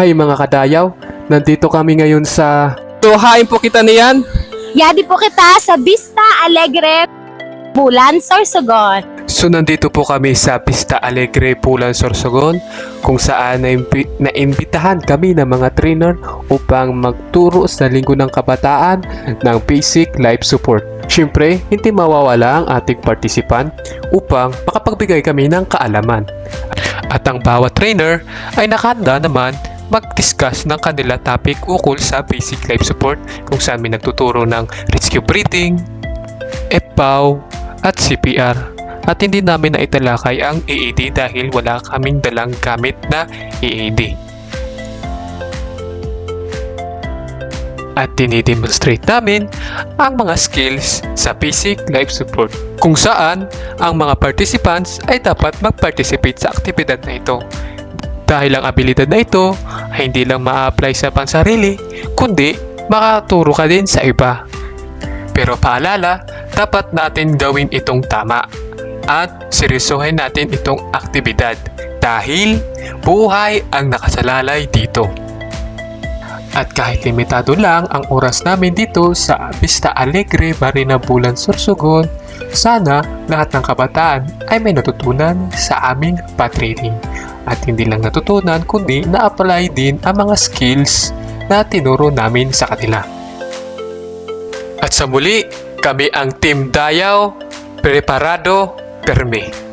Hi mga kadayaw, nandito kami ngayon sa... So, hain po kita niyan. Yadi po kita sa Vista Alegre, Bulan, Sorsogon. So nandito po kami sa Pista Alegre, Pulan, Sorsogon kung saan naimbi- naimbitahan kami ng mga trainer upang magturo sa Linggo ng Kabataan ng Basic Life Support. Siyempre, hindi mawawala ang ating participant upang makapagbigay kami ng kaalaman. At ang bawat trainer ay nakahanda naman mag-discuss ng kanila topic ukol sa basic life support kung saan may nagtuturo ng rescue breathing, EPAW, at CPR. At hindi namin naitalakay ang AED dahil wala kaming dalang gamit na AED. At dinidemonstrate namin ang mga skills sa basic life support kung saan ang mga participants ay dapat mag-participate sa aktibidad na ito. Dahil ang abilidad na ito hindi lang ma-apply sa pansarili, kundi makaturo ka din sa iba. Pero paalala, dapat natin gawin itong tama at seryosohin natin itong aktibidad dahil buhay ang nakasalalay dito. At kahit limitado lang ang oras namin dito sa Vista Alegre, Marina Bulan, Sorsogon, sana lahat ng kabataan ay may natutunan sa aming patraining. At hindi lang natutunan kundi na-apply din ang mga skills na tinuro namin sa kanila. At sa muli, kami ang Team Dayaw, Preparado, Perme.